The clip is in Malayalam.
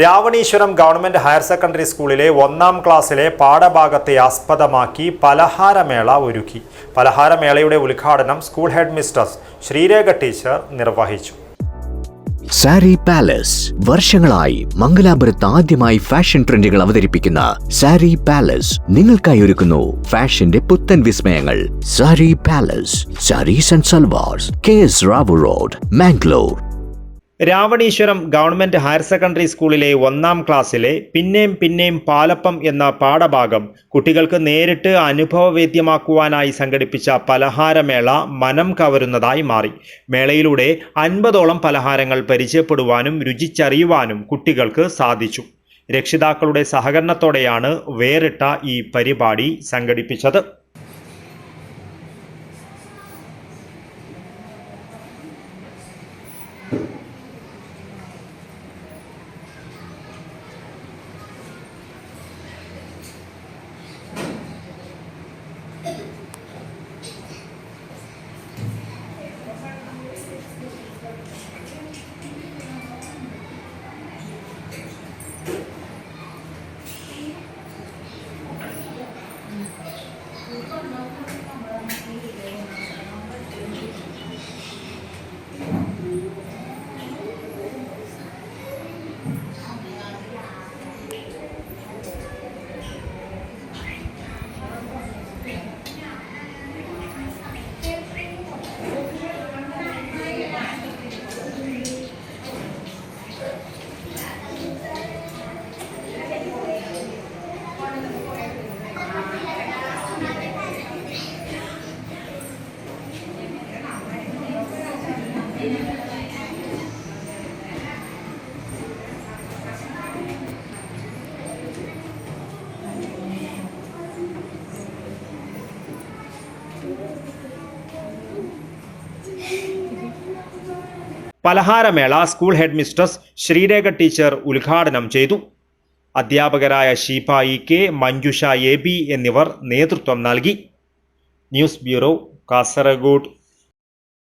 രാവണീശ്വരം ഗവൺമെന്റ് ഹയർ സെക്കൻഡറി സ്കൂളിലെ ഒന്നാം ക്ലാസ്സിലെ പാഠഭാഗത്തെ ആസ്പദമാക്കി പലഹാരമേള ഒരുക്കി. പലഹാരമേളയുടെ ഉദ്ഘാടനം school head mister Sreerekha teacher നിർവഹിച്ചു. സാരി പാലസ്. വർഷങ്ങളായി മംഗലാപുരത്ത് ആദ്യമായി ഫാഷൻ ട്രെൻഡുകൾ അവതരിപ്പിക്കുന്ന സാരി പാലസ്. നിങ്ങൾക്കായി ഒരുക്കുന്നു ഫാഷന്റെ പുത്തൻ വിസ്മയങ്ങൾ. Sari palace. Saris and salwars. K S Rao road Mangalore. Ravaneeswaram government higher secondary സ്കൂളിലെ ഒന്നാം ക്ലാസ്സിലെ പിന്നെയും പിന്നെയും പാലപ്പം എന്ന പാഠഭാഗം കുട്ടികൾക്ക് നേരിട്ട് അനുഭവവേദ്യമാക്കുവാനായി സംഘടിപ്പിച്ച പലഹാരമേള മനം കവരുന്നതായി മാറി. മേളയിലൂടെ അൻപതോളം പലഹാരങ്ങൾ പരിചയപ്പെടുവാനും രുചിച്ചറിയുവാനും കുട്ടികൾക്ക് സാധിച്ചു. രക്ഷിതാക്കളുടെ സഹകരണത്തോടെയാണ് വേറിട്ട ഈ പരിപാടി സംഘടിപ്പിച്ചത്. പലഹാരമേള school head mistress Sreerekha teacher ഉദ്ഘാടനം ചെയ്തു. അധ്യാപകരായ Sheepa E K Manjusha A B എന്നിവർ നേതൃത്വം നൽകി. News bureau Kasaragod.